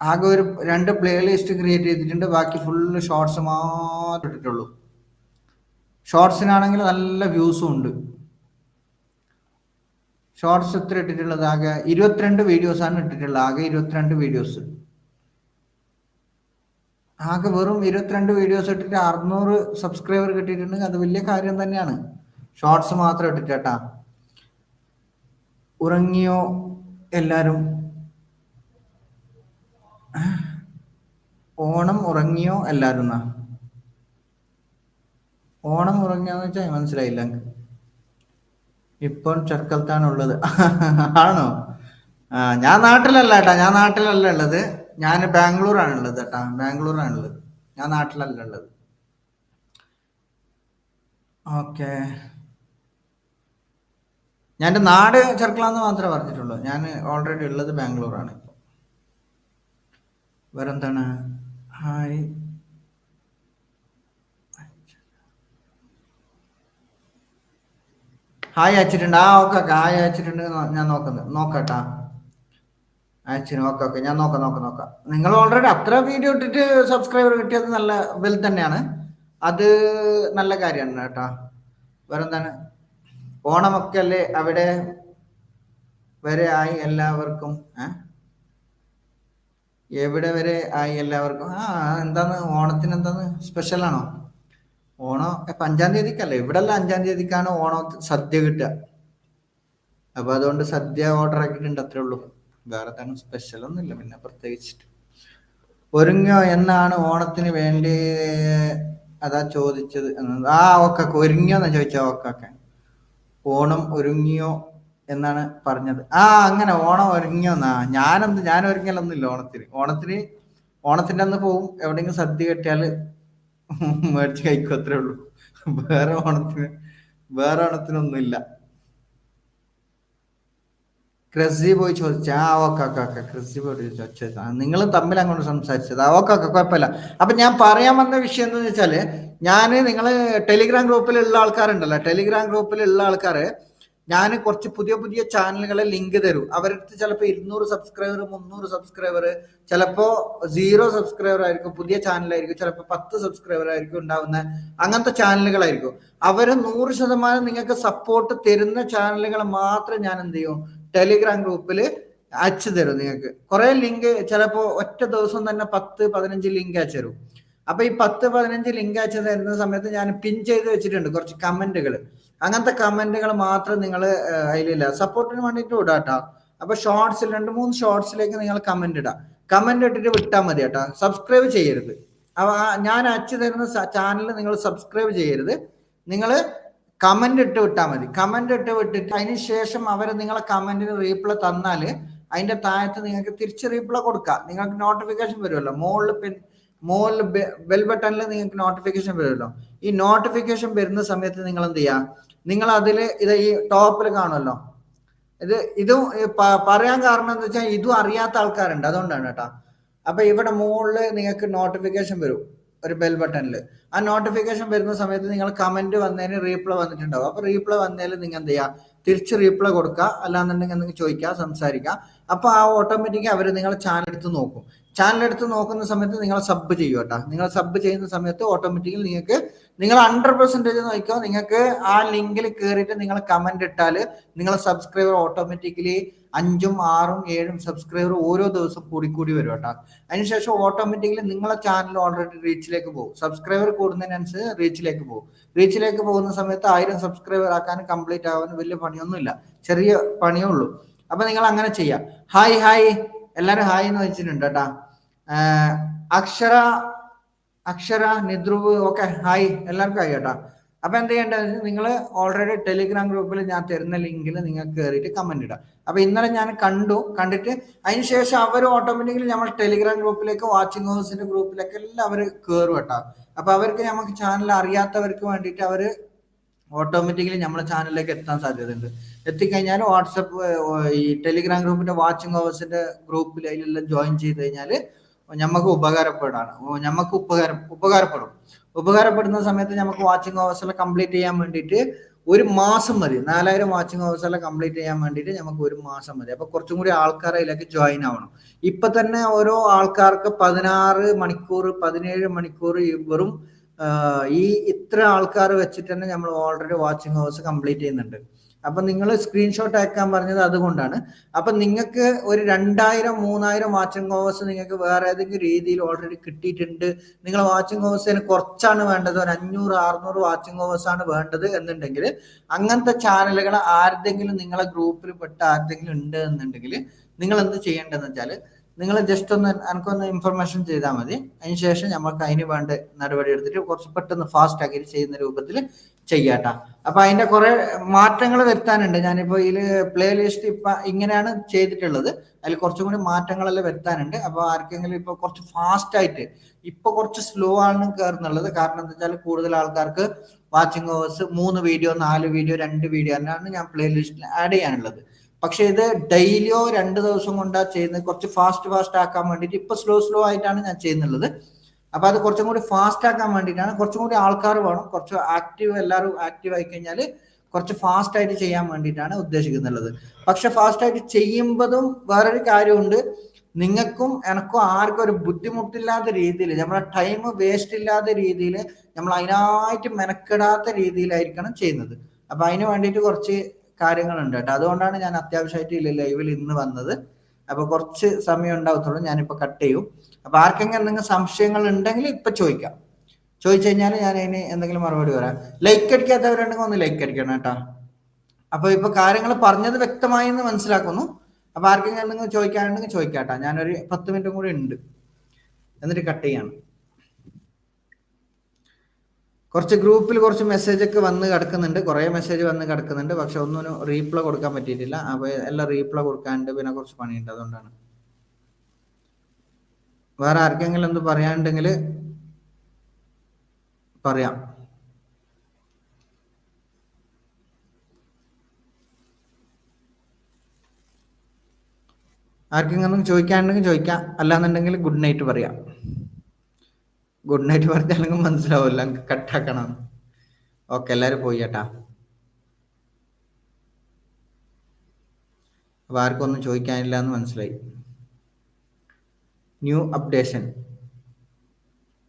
ആകെ ഒരു രണ്ട് പ്ലേലിസ്റ്റ് ക്രിയേറ്റ് ചെയ്തിട്ടുണ്ട്. ബാക്കി ഫുള്ള് ഷോർട്സ് മാത്രം ഇട്ടിട്ടുള്ളൂ. ഷോർട്സിനാണെങ്കിൽ നല്ല വ്യൂസും ഉണ്ട്. ഷോർട്സ് എത്ര ഇട്ടിട്ടുള്ളത്? ആകെ ഇരുപത്തിരണ്ട് വീഡിയോസ് ആണ് ഇട്ടിട്ടുള്ളത്. ആകെ ഇരുപത്തിരണ്ട് വീഡിയോസ് ആകെ വെറും ഇരുപത്തിരണ്ട് വീഡിയോസ് ഇട്ടിട്ട് അറുന്നൂറ് സബ്സ്ക്രൈബർ കിട്ടിയിട്ടുണ്ടെങ്കിൽ അത് വലിയ കാര്യം തന്നെയാണ്. ഷോർട്സ് മാത്രം ഇട്ടിട്ടേട്ടാ. ഉറങ്ങിയോ? എല്ലാരും? ഓണം ഉറങ്ങിയോ? എല്ലാരും ഓണം ഉറങ്ങിയോന്ന് വെച്ചാൽ മനസ്സിലായില്ല ഇപ്പോൾ ചെറുക്കൽത്താണ് ഉള്ളത് ആണോ? ആ ഞാൻ നാട്ടിലല്ല ഏട്ടാ ഞാൻ നാട്ടിലല്ല ഉള്ളത്. ഞാൻ ബാംഗ്ലൂരാണ് ഉള്ളത് ബാംഗ്ലൂർ ബാംഗ്ലൂരാണ് ഉള്ളത് ഞാൻ നാട്ടിലല്ല ഉള്ളത്. ഓക്കെ. ഞാൻ എന്റെ നാട് ചെറുക്കളാന്ന് മാത്രമേ പറഞ്ഞിട്ടുള്ളൂ. ഞാൻ ഓൾറെഡി ഉള്ളത് ബാംഗ്ലൂരാണ് ഇപ്പോൾ വേറെന്താണ്? ഹായ്. ഹായ് അയച്ചിട്ടുണ്ട് ആ ഓക്കെ ഓക്കെ. ഹായ് അയച്ചിട്ടുണ്ട് ഞാൻ നോക്കുന്നത് നോക്കട്ടാ. അയച്ചിന് ഓക്കെ ഓക്കെ. ഞാൻ നോക്കാം നോക്കാം നോക്കാം. നിങ്ങൾ ഓൾറെഡി അത്ര വീഡിയോ ഇട്ടിട്ട് സബ്സ്ക്രൈബർ കിട്ടിയത് നല്ല വെൽ തന്നെയാണ്. അത് നല്ല കാര്യമാണ് കേട്ടാ. വേറെന്താണ്? ഓണമൊക്കെ അല്ലേ അവിടെ? വരെ ആയി എല്ലാവർക്കും എവിടെ വരെ ആയി എല്ലാവർക്കും? ആ എന്താണ് ഓണത്തിന് എന്താണ് സ്പെഷ്യൽ ആണോ? ഓണം ഇപ്പൊ അഞ്ചാം തീയതിക്കല്ലേ? ഇവിടെ അല്ല അഞ്ചാം തീയതിക്കാണ് ഓണം സദ്യ കിട്ടുക. അപ്പൊ അതുകൊണ്ട് സദ്യ ഓർഡർ ആക്കിയിട്ടുണ്ട് അത്രേ ഉള്ളൂ. വേറെ തന്നെ സ്പെഷ്യൽ ഒന്നുമില്ല പിന്നെ പ്രത്യേകിച്ചിട്ട്. ഒരുങ്ങോ എന്നാണ് ഓണത്തിന് വേണ്ടി അതാ ചോദിച്ചത്. ആ ഓക്കെ ഒരുങ്ങിയോ എന്നാ ചോദിച്ചാ ഓക്കെ ഓക്കെ ഓണം ഒരുങ്ങിയോ എന്നാണ് പറഞ്ഞത്. ആ അങ്ങനെ ഓണം ഒരുങ്ങിയോ എന്നാ? ഞാനെന്ത് ഞാൻ ഒരുങ്ങിയാലൊന്നുമില്ല ഓണത്തിന്. ഓണത്തിന് ഓണത്തിന്റെ അന്ന് പോവും എവിടെയെങ്കിലും സദ്യ കിട്ടിയാൽ മേടിച്ച് അത്രേ ഉള്ളൂ. വേറെ ഓണത്തിന് വേറെ ഓണത്തിനൊന്നും ഇല്ല ക്രസി പോയി ചോദിച്ചു ആ ഓക്കെ ഓക്കെ ഓക്കെ. ക്രിസ്ജി പോയി ചോദിച്ചത് നിങ്ങൾ തമ്മിൽ അങ്ങോട്ട് സംസാരിച്ചത്. ആ ഓക്കെ ഓക്കെ കുഴപ്പമില്ല. അപ്പൊ ഞാൻ പറയാൻ വന്ന വിഷയം എന്താണെന്ന് വെച്ചാൽ ഞാൻ നിങ്ങൾ ടെലിഗ്രാം ഗ്രൂപ്പിലുള്ള ആൾക്കാരുണ്ടല്ലോ. ടെലിഗ്രാം ഗ്രൂപ്പിലുള്ള ആൾക്കാർ ഞാൻ കുറച്ച് പുതിയ പുതിയ ചാനലുകളെ ലിങ്ക് തരും. അവരടുത്ത് ചിലപ്പോൾ ഇരുന്നൂറ് സബ്സ്ക്രൈബർ മുന്നൂറ് സബ്സ്ക്രൈബർ ചിലപ്പോൾ സീറോ സബ്സ്ക്രൈബർ ആയിരിക്കും പുതിയ ചാനലായിരിക്കും ചിലപ്പോൾ പത്ത് സബ്സ്ക്രൈബർ ആയിരിക്കും ഉണ്ടാവുന്ന അങ്ങനത്തെ ചാനലുകളായിരിക്കും. അവർ നൂറ് ശതമാനം നിങ്ങൾക്ക് സപ്പോർട്ട് തരുന്ന ചാനലുകൾ മാത്രം ഞാൻ എന്ത് ചെയ്യും? ടെലിഗ്രാം ഗ്രൂപ്പിൽ അയച്ചു തരും നിങ്ങൾക്ക്. കുറേ ലിങ്ക് ചിലപ്പോൾ ഒറ്റ ദിവസം തന്നെ പത്ത് പതിനഞ്ച് ലിങ്ക് അയച്ചു തരും. അപ്പൊ ഈ പത്ത് പതിനഞ്ച് ലിങ്ക് അയച്ചു തരുന്ന സമയത്ത് ഞാൻ പിൻ ചെയ്ത് വെച്ചിട്ടുണ്ട് കുറച്ച് കമന്റുകൾ അങ്ങനത്തെ കമന്റുകൾ മാത്രം നിങ്ങൾ അതിലില്ല. സപ്പോർട്ടിന് വേണ്ടിയിട്ട് കേട്ടോ അപ്പൊ ഷോർട്സിൽ രണ്ട് മൂന്ന് ഷോർട്സിലേക്ക് നിങ്ങൾ കമന്റ് ഇടാം. കമന്റ് ഇട്ടിട്ട് വിട്ടാൽ മതി കേട്ടോ സബ്സ്ക്രൈബ് ചെയ്യരുത്. ഞാൻ അയച്ചു തരുന്ന ചാനൽ നിങ്ങൾ സബ്സ്ക്രൈബ് ചെയ്യരുത്. നിങ്ങൾ കമന്റ് ഇട്ട് വിട്ടാൽ മതി. കമന്റ് ഇട്ട് വിട്ടിട്ട് അതിന് ശേഷം അവർ നിങ്ങളെ കമന്റിന് റീപ്ലൈ തന്നാൽ അതിന്റെ താഴത്ത് നിങ്ങൾക്ക് തിരിച്ച് റീപ്ലൈ കൊടുക്കാം. നിങ്ങൾക്ക് നോട്ടിഫിക്കേഷൻ വരുമല്ലോ മുകളിൽ പിൻ മുകളിൽ ബെൽ ബട്ടണിൽ നിങ്ങൾക്ക് നോട്ടിഫിക്കേഷൻ വരുമല്ലോ ഈ നോട്ടിഫിക്കേഷൻ വരുന്ന സമയത്ത് നിങ്ങൾ എന്ത് ചെയ്യുക നിങ്ങൾ അതിൽ ഇത് ഈ ടോപ്പിൽ കാണുമല്ലോ. ഇത് ഇതും പറയാൻ കാരണം എന്ന് വെച്ചാൽ ഇതും അറിയാത്ത ആൾക്കാരുണ്ട്. അതുകൊണ്ടാണ് കേട്ടോ. അപ്പൊ ഇവിടെ മുകളിൽ നിങ്ങൾക്ക് നോട്ടിഫിക്കേഷൻ വരും ഒരു ബെൽ ബട്ടണിൽ ആ നോട്ടിഫിക്കേഷൻ വരുന്ന സമയത്ത് നിങ്ങൾ കമന്റ് വന്നതിന് റീപ്ലൈ വന്നിട്ടുണ്ടാവും. അപ്പൊ റീപ്ലൈ വന്നതിൽ നിങ്ങൾ എന്ത് ചെയ്യുക തിരിച്ച് റീപ്ലൈ കൊടുക്കുക. അല്ലാന്നുണ്ടെങ്കിൽ നിങ്ങൾ ചോദിക്കുക സംസാരിക്കുക അപ്പൊ ആ ഓട്ടോമാറ്റിക് അവർ നിങ്ങളെ ചാനൽ എടുത്ത് നോക്കും. ചാനൽ എടുത്ത് നോക്കുന്ന സമയത്ത് നിങ്ങൾ സബ് ചെയ്യും കേട്ടോ നിങ്ങൾ സബ് ചെയ്യുന്ന സമയത്ത് ഓട്ടോമാറ്റിക്കലി നിങ്ങൾക്ക് നിങ്ങൾ ഹൺഡ്രഡ് പെർസെന്റേജ് നോക്കിയോ നിങ്ങൾക്ക് ആ ലിങ്കിൽ കയറിയിട്ട് നിങ്ങൾ കമന്റ് ഇട്ടാൽ നിങ്ങളെ സബ്സ്ക്രൈബർ ഓട്ടോമാറ്റിക്കലി അഞ്ചും ആറും ഏഴും സബ്സ്ക്രൈബർ ഓരോ ദിവസം കൂടി കൂടി വരും കേട്ടോ അതിനുശേഷം ഓട്ടോമാറ്റിക്കലി നിങ്ങളെ ചാനൽ ഓൾറെഡി റീച്ചിലേക്ക് പോകും. സബ്സ്ക്രൈബർ കൂടുന്നതിനനുസരിച്ച് റീച്ചിലേക്ക് പോകും. റീച്ചിലേക്ക് പോകുന്ന സമയത്ത് ആയിരം സബ്സ്ക്രൈബർ ആക്കാൻ കംപ്ലീറ്റ് ആവാൻ വലിയ പണിയൊന്നുമില്ല. ചെറിയ പണിയേ ഉള്ളൂ. അപ്പൊ നിങ്ങൾ അങ്ങനെ ചെയ്യാം. ഹായ് ഹായ് എല്ലാവരും ഹായ് എന്ന് വെച്ചിട്ടുണ്ട് കേട്ടാ അക്ഷര അക്ഷര നിദ്രുവ് ഓക്കെ ഹായ് എല്ലാവർക്കും ആയി കേട്ടോ. അപ്പൊ എന്ത് ചെയ്യേണ്ടത്? നിങ്ങൾ ഓൾറെഡി ടെലിഗ്രാം ഗ്രൂപ്പിൽ ഞാൻ തരുന്ന ലിങ്കിൽ നിങ്ങൾക്ക് കയറിയിട്ട് കമന്റ് ഇടാം അപ്പൊ ഇന്നലെ ഞാൻ കണ്ടു കണ്ടിട്ട് അതിനുശേഷം അവർ ഓട്ടോമാറ്റിക്കലി നമ്മൾ ടെലിഗ്രാം ഗ്രൂപ്പിലേക്ക് വാച്ചിങ് ഹൗസിന്റെ ഗ്രൂപ്പിലേക്ക് എല്ലാം അവർ കയറും കേട്ടോ. അപ്പൊ അവർക്ക് നമുക്ക് ചാനൽ അറിയാത്തവർക്ക് വേണ്ടിയിട്ട് അവർ ഓട്ടോമാറ്റിക്കലി നമ്മുടെ ചാനലിലേക്ക് എത്താൻ സാധ്യതയുണ്ട്. എത്തിക്കഴിഞ്ഞാൽ വാട്സപ്പ് ഈ ടെലിഗ്രാം ഗ്രൂപ്പിന്റെ വാച്ചിങ് ഹൗസിന്റെ ഗ്രൂപ്പിൽ അതിലെല്ലാം ജോയിൻ ചെയ്ത് കഴിഞ്ഞാൽ നമുക്ക് ഉപകാരപ്പെടാണ്. നമുക്ക് ഉപകാരം ഉപകാരപ്പെടും. ഉപകാരപ്പെടുന്ന സമയത്ത് നമുക്ക് വാച്ചിങ് ഹവേഴ്സെല്ലാം കംപ്ലീറ്റ് ചെയ്യാൻ വേണ്ടിയിട്ട് ഒരു മാസം മതി. നാലായിരം വാച്ചിങ് ഹവേഴ്സ് എല്ലാം കംപ്ലീറ്റ് ചെയ്യാൻ വേണ്ടിയിട്ട് നമുക്ക് ഒരു മാസം മതി. അപ്പൊ കുറച്ചും കൂടി ആൾക്കാർ അതിലേക്ക് ജോയിൻ ആവണം. ഇപ്പൊ തന്നെ ഓരോ ആൾക്കാർക്ക് പതിനാറ് മണിക്കൂർ പതിനേഴ് മണിക്കൂർ വെറും ഈ ഇത്ര ആൾക്കാർ വെച്ചിട്ട് തന്നെ നമ്മൾ ഓൾറെഡി വാച്ചിങ് ഹവേഴ്സ് കംപ്ലീറ്റ് ചെയ്യുന്നുണ്ട്. അപ്പൊ നിങ്ങൾ സ്ക്രീൻഷോട്ട് അയക്കാൻ പറഞ്ഞത് അതുകൊണ്ടാണ്. അപ്പൊ നിങ്ങൾക്ക് ഒരു രണ്ടായിരം മൂന്നായിരം വാച്ചിങ് ഹവേഴ്സ് നിങ്ങൾക്ക് വേറെ ഏതെങ്കിലും രീതിയിൽ ഓൾറെഡി കിട്ടിയിട്ടുണ്ട്. നിങ്ങൾ വാച്ചിങ് ഹവേഴ്സിന് കുറച്ചാണ് വേണ്ടത്. ഒരു അഞ്ഞൂറ് അറുന്നൂറ് വാച്ചിങ് ഹവേഴ്സ് ആണ് വേണ്ടത് എന്നുണ്ടെങ്കിൽ അങ്ങനത്തെ ചാനലുകൾ ആരുടെങ്കിലും നിങ്ങളെ ഗ്രൂപ്പിൽ പെട്ട ആരുടെങ്കിലും ഉണ്ട് എന്നുണ്ടെങ്കിൽ നിങ്ങൾ എന്ത് ചെയ്യേണ്ടതെന്ന് വെച്ചാൽ നിങ്ങൾ ജസ്റ്റ് ഒന്ന് എനിക്കൊന്ന് ഇൻഫർമേഷൻ ചെയ്താൽ മതി. അതിനുശേഷം നമുക്ക് അതിന് വേണ്ട നടപടി എടുത്തിട്ട് കുറച്ച് പെട്ടെന്ന് ഫാസ്റ്റ് ആക്കി ചെയ്യുന്ന രൂപത്തിൽ ചെയ്യാട്ടാ. അപ്പൊ അതിന്റെ കുറെ മാറ്റങ്ങൾ വരുത്താനുണ്ട്. ഞാനിപ്പോ ഇതിൽ പ്ലേ ലിസ്റ്റ് ഇപ്പൊ ഇങ്ങനെയാണ് ചെയ്തിട്ടുള്ളത്. അതിൽ കുറച്ചും കൂടി മാറ്റങ്ങളെല്ലാം വരുത്താനുണ്ട്. അപ്പൊ ആർക്കെങ്കിലും ഇപ്പൊ കുറച്ച് ഫാസ്റ്റ് ആയിട്ട് ഇപ്പൊ കുറച്ച് സ്ലോ ആണ് കയറുന്നുള്ളത് കാരണം എന്താ വെച്ചാൽ കൂടുതൽ ആൾക്കാർക്ക് വാച്ചിങ് ഓവേഴ്സ് മൂന്ന് വീഡിയോ നാല് വീഡിയോ രണ്ട് വീഡിയോ എന്നാണ് ഞാൻ പ്ലേ ലിസ്റ്റിൽ ആഡ് ചെയ്യാനുള്ളത്. പക്ഷെ ഇത് ഡെയിലിയോ രണ്ട് ദിവസം കൊണ്ടാ ചെയ്യുന്നത് കുറച്ച് ഫാസ്റ്റ് ഫാസ്റ്റ് ആക്കാൻ വേണ്ടിയിട്ട് ഇപ്പൊ സ്ലോ സ്ലോ ആയിട്ടാണ് ഞാൻ ചെയ്യുന്നുള്ളത്. അപ്പൊ അത് കുറച്ചും കൂടി ഫാസ്റ്റ് ആക്കാൻ വേണ്ടിയിട്ടാണ്. കുറച്ചും കൂടി ആൾക്കാർ വേണം. കുറച്ച് ആക്റ്റീവ് എല്ലാവരും ആക്റ്റീവ് ആയി കഴിഞ്ഞാൽ കുറച്ച് ഫാസ്റ്റ് ആയിട്ട് ചെയ്യാൻ വേണ്ടിയിട്ടാണ് ഉദ്ദേശിക്കുന്നുള്ളത് പക്ഷെ ഫാസ്റ്റ് ആയിട്ട് ചെയ്യുമ്പോഴും വേറൊരു കാര്യമുണ്ട്. നിങ്ങൾക്കും എനക്കും ആർക്കും ഒരു ബുദ്ധിമുട്ടില്ലാത്ത രീതിയിൽ നമ്മളെ ടൈം വേസ്റ്റ് ഇല്ലാത്ത രീതിയിൽ നമ്മൾ അതിനായിട്ട് മെനക്കെടാത്ത രീതിയിലായിരിക്കണം ചെയ്യുന്നത്. അപ്പൊ അതിന് വേണ്ടിയിട്ട് കുറച്ച് കാര്യങ്ങളുണ്ട് കേട്ടോ. അതുകൊണ്ടാണ് ഞാൻ അത്യാവശ്യമായിട്ട് ലൈവിൽ ഇന്ന് വന്നത്. അപ്പൊ കുറച്ച് സമയം ഉണ്ടാവത്തുള്ളൂ ഞാനിപ്പോ കട്ട് ചെയ്യും. അപ്പൊ ആർക്കെങ്കിലും എന്തെങ്കിലും സംശയങ്ങൾ ഉണ്ടെങ്കിൽ ഇപ്പൊ ചോദിക്കാം. ചോദിച്ചു കഴിഞ്ഞാൽ ഞാൻ അതിന് എന്തെങ്കിലും മറുപടി പറയാം. ലൈക്ക് അടിക്കാത്തവരുണ്ടെങ്കിൽ ഒന്ന് ലൈക്ക് അടിക്കണം കേട്ടോ. അപ്പൊ ഇപ്പൊ കാര്യങ്ങൾ പറഞ്ഞത് വ്യക്തമായി എന്ന് മനസ്സിലാക്കുന്നു. അപ്പൊ ആർക്കെങ്കിലും എന്തെങ്കിലും ചോദിക്കാനുണ്ടെങ്കിൽ ചോദിക്കാട്ടോ ഞാനൊരു പത്ത് മിനിറ്റും കൂടി ഉണ്ട്. എന്നിട്ട് കട്ട് ചെയ്യാണ്. കുറച്ച് ഗ്രൂപ്പിൽ കുറച്ച് മെസ്സേജ് ഒക്കെ വന്ന് കിടക്കുന്നുണ്ട്. കുറേ മെസ്സേജ് വന്ന് കിടക്കുന്നുണ്ട്. പക്ഷെ ഒന്നും റീപ്ലൈ കൊടുക്കാൻ പറ്റിയിട്ടില്ല. അപ്പൊ എല്ലാം റീപ്ലൈ കൊടുക്കാണ്ട് പിന്നെ കുറച്ച് പണിയുണ്ട്. അതുകൊണ്ടാണ്. വേറെ ആർക്കെങ്കിലും ഒന്ന് പറയാനുണ്ടെങ്കിൽ പറയാം. ആർക്കെങ്കിലും ചോദിക്കാനുണ്ടെങ്കിൽ ചോദിക്കാം. അല്ലാന്നുണ്ടെങ്കിൽ ഗുഡ് നൈറ്റ് പറയാം. ഗുഡ് നൈറ്റ് പറഞ്ഞാണെങ്കിൽ മനസ്സിലാവില്ല. കട്ടാക്കണം ഓക്കെ എല്ലാവരും പോയി ചേട്ടാ അപ്പോൾ ആർക്കൊന്നും ചോദിക്കാനില്ല എന്ന് മനസ്സിലായി. ന്യൂ അപ്ഡേഷൻ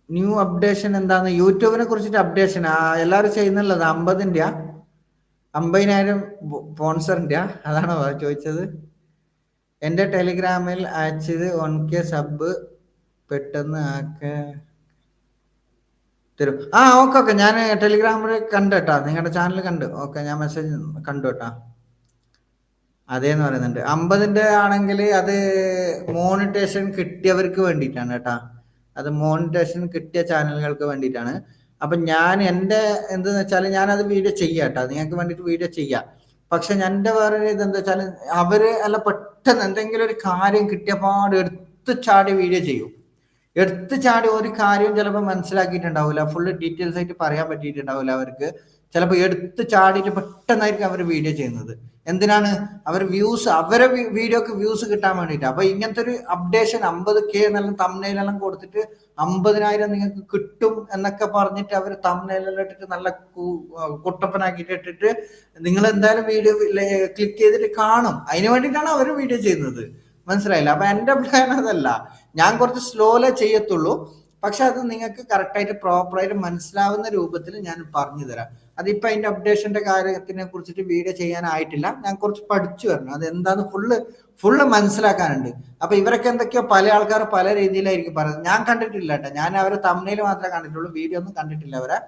ന്യൂ അപ്ഡേഷൻ എന്താണ് യൂട്യൂബിനെ കുറിച്ചിട്ട് അപ്ഡേഷൻ എല്ലാവരും ചെയ്യുന്നുള്ളത് അമ്പതിന്റെ അമ്പതിനായിരം സ്പോൺസറിന്റെ അതാണോ ചോദിച്ചത്. എന്റെ ടെലിഗ്രാമിൽ അയച്ചത് വൺ കെ സബ് പെട്ടെന്ന് ആക്ക തരും. ആ ഓക്കെ ഓക്കെ. ഞാൻ ടെലിഗ്രാമിൽ കണ്ടു കേട്ടാ. നിങ്ങളുടെ ചാനൽ കണ്ട്. ഓക്കെ ഞാൻ മെസ്സേജ് കണ്ടു കേട്ടാ. അതേന്ന് പറയുന്നുണ്ട്. അമ്പതിന്റെ ആണെങ്കിൽ അത് മോണിറ്റേഷൻ കിട്ടിയവർക്ക് വേണ്ടിയിട്ടാണ് കേട്ടാ. അത് മോണിറ്റേഷൻ കിട്ടിയ ചാനലുകൾക്ക് വേണ്ടിയിട്ടാണ്. അപ്പൊ ഞാൻ എന്റെ എന്തെന്ന് വെച്ചാൽ അത് വീഡിയോ ചെയ്യാം കേട്ടോ. നിങ്ങൾക്ക് വേണ്ടിയിട്ട് വീഡിയോ ചെയ്യാം. പക്ഷെ എന്റെ വേറൊരു എന്താ വെച്ചാൽ അവർ അല്ല പെട്ടെന്ന് എന്തെങ്കിലും ഒരു കാര്യം കിട്ടിയ പാട് എടുത്ത് ചാടി വീഡിയോ ചെയ്യും. എടുത്ത് ചാടി ഒരു കാര്യം ചിലപ്പോൾ മനസ്സിലാക്കിയിട്ടുണ്ടാവില്ല ഫുള്ള് ഡീറ്റെയിൽസ് ആയിട്ട് പറയാൻ പറ്റിയിട്ടുണ്ടാവില്ല അവർക്ക്. ചിലപ്പോൾ എടുത്ത് ചാടിയിട്ട് പെട്ടെന്നായിരിക്കും അവർ വീഡിയോ ചെയ്യുന്നത്. എന്തിനാണ്? അവർ വ്യൂസ് അവരെ വീഡിയോക്ക് വ്യൂസ് കിട്ടാൻ വേണ്ടിയിട്ട്. അപ്പൊ ഇങ്ങനത്തെ ഒരു അപ്ഡേഷൻ അമ്പത് കെ എന്നെല്ലാം തമ്മനയിലെല്ലാം കൊടുത്തിട്ട് അമ്പതിനായിരം നിങ്ങൾക്ക് കിട്ടും എന്നൊക്കെ പറഞ്ഞിട്ട് അവർ തമ്മനയിലെല്ലാം ഇട്ടിട്ട് നല്ല കുട്ടപ്പനാക്കിയിട്ട് ഇട്ടിട്ട് നിങ്ങൾ എന്തായാലും വീഡിയോ ക്ലിക്ക് ചെയ്തിട്ട് കാണും. അതിന് വേണ്ടിയിട്ടാണ് അവർ വീഡിയോ ചെയ്യുന്നത്. മനസ്സിലായില്ല. അപ്പൊ എന്റെ പ്ലാൻ അതല്ല. ഞാൻ കുറച്ച് സ്ലോലേ ചെയ്യത്തുള്ളൂ. പക്ഷെ അത് നിങ്ങൾക്ക് കറക്റ്റായിട്ട് പ്രോപ്പറായിട്ട് മനസ്സിലാവുന്ന രൂപത്തിൽ ഞാൻ പറഞ്ഞു തരാം. അതിപ്പോ അതിന്റെ അപ്ഡേഷന്റെ കാര്യത്തിനെ കുറിച്ചിട്ട് വീഡിയോ ചെയ്യാനായിട്ടില്ല. ഞാൻ കുറച്ച് പഠിച്ചു വരണം. അത് എന്താന്ന് ഫുള്ള് ഫുള്ള് മനസ്സിലാക്കാനുണ്ട്. അപ്പൊ ഇവരൊക്കെ എന്തൊക്കെയോ പല ആൾക്കാർ പല രീതിയിലായിരിക്കും പറയുന്നത്. ഞാൻ കണ്ടിട്ടില്ല കേട്ടോ. ഞാൻ അവരെ തമ്മിൽ മാത്രമേ കണ്ടിട്ടുള്ളൂ. വീഡിയോ ഒന്നും കണ്ടിട്ടില്ല അവരെ.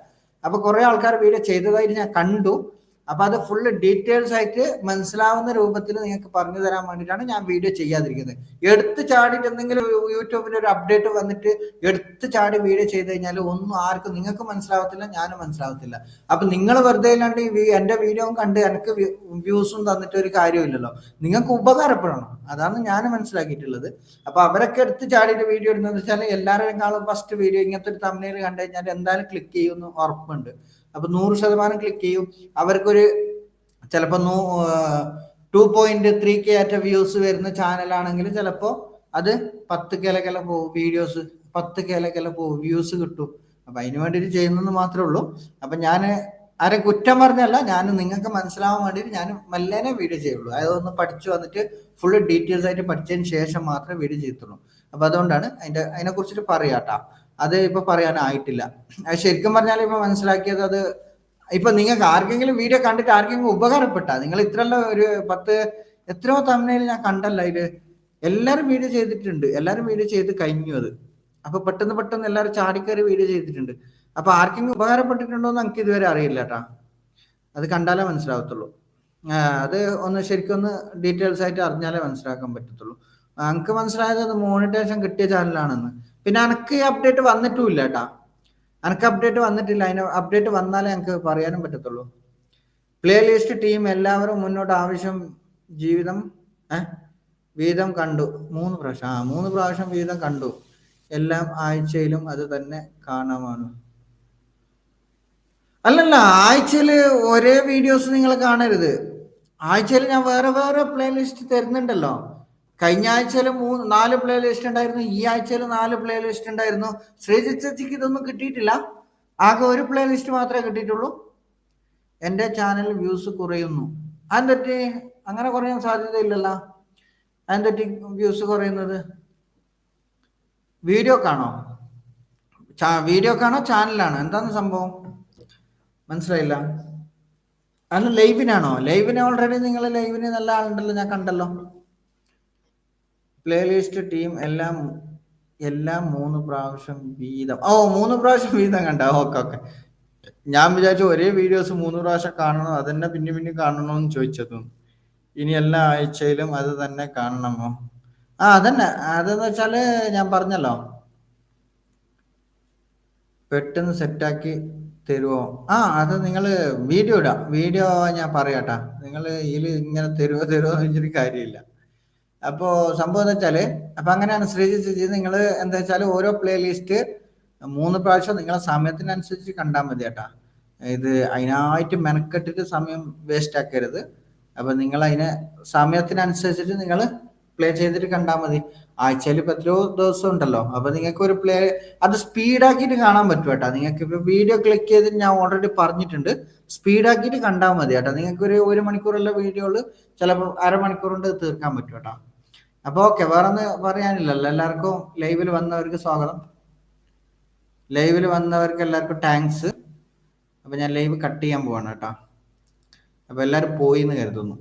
അപ്പൊ കുറെ ആൾക്കാർ വീഡിയോ ചെയ്തതായിട്ട് ഞാൻ കണ്ടു. അപ്പൊ അത് ഫുള്ള് ഡീറ്റെയിൽസ് ആയിട്ട് മനസ്സിലാവുന്ന രൂപത്തിൽ നിങ്ങൾക്ക് പറഞ്ഞു തരാൻ വേണ്ടിയിട്ടാണ് ഞാൻ വീഡിയോ ചെയ്യാതിരിക്കുന്നത്. എടുത്ത് ചാടിയിട്ട് എന്തെങ്കിലും യൂട്യൂബിൽ ഒരു അപ്ഡേറ്റ് വന്നിട്ട് എടുത്ത് ചാടി വീഡിയോ ചെയ്ത് കഴിഞ്ഞാൽ ഒന്നും ആർക്കും നിങ്ങൾക്ക് മനസ്സിലാവത്തില്ല ഞാനും മനസ്സിലാവത്തില്ല. അപ്പൊ നിങ്ങൾ വെറുതെ ഇല്ലാണ്ട് ഈ എന്റെ വീഡിയോ കണ്ട് എനിക്ക് വ്യൂസും തന്നിട്ട് ഒരു കാര്യമില്ലല്ലോ നിങ്ങൾക്ക് ഉപകാരപ്പെടണം. അതാണ് ഞാൻ മനസ്സിലാക്കിയിട്ടുള്ളത്. അപ്പൊ അവരൊക്കെ എടുത്ത് ചാടിയിട്ട് വീഡിയോ ഇടുന്നത് വെച്ചാൽ എല്ലാവരെയും ഫസ്റ്റ് വീഡിയോ ഇങ്ങനത്തെ ഒരു തമ്മിൽ കണ്ടു കഴിഞ്ഞാൽ എന്തായാലും ക്ലിക്ക് ചെയ്യുമെന്ന് ഉറപ്പുണ്ട്. അപ്പൊ നൂറ് ശതമാനം ക്ലിക്ക് ചെയ്യും. അവർക്കൊരു ചിലപ്പോൾ നൂ ടു പോയിന്റ് ത്രീ കെ ആറ്റ വ്യൂസ് വരുന്ന ചാനലാണെങ്കിൽ ചിലപ്പോൾ അത് പത്ത് കിലക്കില പോകും വീഡിയോസ് പത്ത് കിലക്കില പോകും വ്യൂസ് കിട്ടും. അപ്പൊ അതിന് വേണ്ടിയിട്ട് ചെയ്യുന്നെന്ന് മാത്രമേ ഉള്ളൂ. അപ്പൊ ഞാൻ ആരെ കുറ്റം പറഞ്ഞല്ല ഞാൻ നിങ്ങൾക്ക് മനസ്സിലാവാൻ വേണ്ടിയിട്ട് ഞാൻ മല്ലേനെ വീഡിയോ ചെയ്യുള്ളൂ. അതൊന്ന് പഠിച്ചു വന്നിട്ട് ഫുള്ള് ഡീറ്റെയിൽസ് ആയിട്ട് പഠിച്ചതിന് ശേഷം മാത്രമേ വീഡിയോ ചെയ്യത്തുള്ളൂ. അപ്പൊ അതുകൊണ്ടാണ് അതിന്റെ അതിനെ കുറിച്ചിട്ട് പറയാട്ടാ അത് ഇപ്പൊ പറയാനായിട്ടില്ല. ശരിക്കും പറഞ്ഞാൽ ഇപ്പൊ മനസ്സിലാക്കിയത് അത് ഇപ്പൊ നിങ്ങൾക്ക് ആർക്കെങ്കിലും വീഡിയോ കണ്ടിട്ട് ആർക്കെങ്കിലും ഉപകാരപ്പെട്ട? നിങ്ങൾ ഇത്രയല്ല ഒരു പത്ത് എത്രയോ തമ്മിൽ ഞാൻ കണ്ടല്ല. ഇത് എല്ലാവരും വീഡിയോ ചെയ്തിട്ടുണ്ട്. എല്ലാവരും വീഡിയോ ചെയ്ത് കഴിഞ്ഞു അത്. അപ്പൊ പെട്ടെന്ന് പെട്ടെന്ന് എല്ലാവരും ചാടിക്കയറി വീഡിയോ ചെയ്തിട്ടുണ്ട്. അപ്പൊ ആർക്കെങ്കിലും ഉപകാരപ്പെട്ടിട്ടുണ്ടോ എന്ന് നമുക്ക് ഇതുവരെ അറിയില്ല കേട്ടാ അത് കണ്ടാലേ മനസ്സിലാവത്തുള്ളൂ. അത് ഒന്ന് ശരിക്കും ഒന്ന് ഡീറ്റെയിൽസ് ആയിട്ട് അറിഞ്ഞാലേ മനസ്സിലാക്കാൻ പറ്റത്തുള്ളൂ. നമുക്ക് മനസ്സിലായത് അത് മോണിറ്റേഷൻ കിട്ടിയ ചാനലാണെന്ന് പിന്നെ അനക്ക് അപ്ഡേറ്റ് വന്നിട്ടുമില്ല കേട്ടാ അനക്ക് അപ്ഡേറ്റ് വന്നിട്ടില്ല. അതിന് അപ്ഡേറ്റ് വന്നാലേ എനിക്ക് പറയാനും പറ്റത്തുള്ളൂ. പ്ലേ ലിസ്റ്റ് ടീം എല്ലാവരും മുന്നോട്ട് ആവശ്യം ജീവിതം വീതം കണ്ടു. മൂന്ന് പ്രാവശ്യം. ആ മൂന്ന് പ്രാവശ്യം വീതം കണ്ടു. എല്ലാം ആഴ്ചയിലും അത് തന്നെ കാണാമാണ്. അല്ലല്ല ആഴ്ചയിൽ ഒരേ വീഡിയോസ് നിങ്ങൾ കാണരുത്. ആഴ്ചയിൽ ഞാൻ വേറെ വേറെ പ്ലേ ലിസ്റ്റ് തരുന്നുണ്ടല്ലോ. കഴിഞ്ഞ ആഴ്ചയിൽ മൂന്ന് നാല് പ്ലേ ലിസ്റ്റ് ഉണ്ടായിരുന്നു. ഈ ആഴ്ചയിൽ നാല് പ്ലേ ലിസ്റ്റ് ഉണ്ടായിരുന്നു. ശ്രീജിത്ത് ഇതൊന്നും കിട്ടിയിട്ടില്ല. ആകെ ഒരു പ്ലേ ലിസ്റ്റ് മാത്രമേ കിട്ടിയിട്ടുള്ളൂ. എന്റെ ചാനൽ വ്യൂസ് കുറയുന്നു. അതെന്തൊറ്റി അങ്ങനെ കുറയാൻ സാധ്യതയില്ലല്ലോ. അതെന്തൊറ്റി വ്യൂസ് കുറയുന്നത്. വീഡിയോ കാണോ? വീഡിയോ കാണോ? ചാനലാണ് എന്താണ് സംഭവം? മനസ്സിലായില്ല. അല്ല ലൈവിനാണോ ലൈവിന് ഓൾറെഡി നിങ്ങൾ ലൈവിന് നല്ല ആളുണ്ടല്ലോ ഞാൻ കണ്ടല്ലോ. പ്ലേലിസ്റ്റ് ടീം എല്ലാം എല്ലാം മൂന്ന് പ്രാവശ്യം വീതം. ഓ മൂന്ന് പ്രാവശ്യം വീതം കണ്ട. Okay okay. ഞാൻ വിചാരിച്ചു ഒരേ വീഡിയോസ് മൂന്ന് പ്രാവശ്യം കാണണോ അതന്നെ പിന്നെ പിന്നെ കാണണോന്ന് ചോദിച്ചതും. ഇനി എല്ലാ ആഴ്ചയിലും അത് തന്നെ കാണണമോ ആ അതന്നെ. അതെന്ന് വെച്ചാൽ ഞാൻ പറഞ്ഞല്ലോ. പെട്ടെന്ന് സെറ്റാക്കി തരുമോ ആ അത് നിങ്ങൾ വീഡിയോ ഇടാം. വീഡിയോ ഞാൻ പറയാട്ടാ. നിങ്ങൾ ഇതിൽ ഇങ്ങനെ തരുമോ തരുമോ എന്ന് വെച്ചിട്ട് കാര്യമില്ല. അപ്പോ സംഭവം എന്താ വെച്ചാൽ അപ്പൊ അങ്ങനെയാണ് ശ്രീജിത്ത് നിങ്ങൾ എന്താ വെച്ചാൽ ഓരോ പ്ലേലിസ്റ്റ് മൂന്ന് പ്രാവശ്യം നിങ്ങളെ സമയത്തിനനുസരിച്ച് കണ്ടാൽ മതി കേട്ടാ. ഇത് അതിനായിട്ട് മെനക്കെട്ടിട്ട് സമയം വേസ്റ്റ് ആക്കരുത്. അപ്പൊ നിങ്ങൾ അതിനെ സമയത്തിനനുസരിച്ചിട്ട് നിങ്ങൾ പ്ലേ ചെയ്തിട്ട് കണ്ടാൽ മതി. ആഴ്ചയിൽ ഇപ്പൊ എത്രയോ ദിവസം ഉണ്ടല്ലോ. അപ്പൊ നിങ്ങൾക്ക് ഒരു പ്ലേ അത് സ്പീഡാക്കിയിട്ട് കാണാൻ പറ്റും കേട്ടോ. നിങ്ങൾക്ക് ഇപ്പൊ വീഡിയോ ക്ലിക്ക് ചെയ്ത് ഞാൻ ഓൾറെഡി പറഞ്ഞിട്ടുണ്ട്. സ്പീഡാക്കിയിട്ട് കണ്ടാൽ മതി കേട്ടോ. നിങ്ങൾക്ക് ഒരു ഒരു മണിക്കൂറുള്ള വീഡിയോകൾ ചിലപ്പോൾ അരമണിക്കൂർ കൊണ്ട് തീർക്കാൻ പറ്റും കേട്ടോ. അപ്പൊ ഓക്കെ വേറെ ഒന്ന് പറയാനില്ലല്ലോ. എല്ലാവർക്കും ലൈവിൽ വന്നവർക്ക് സ്വാഗതം. ലൈവിൽ വന്നവർക്ക് എല്ലാവർക്കും താങ്ക്സ് അപ്പൊ ഞാൻ ലൈവ് കട്ട് ചെയ്യാൻ പോവാണ് കേട്ടോ. അപ്പൊ എല്ലാവരും പോയി എന്ന് കരുതുന്നു.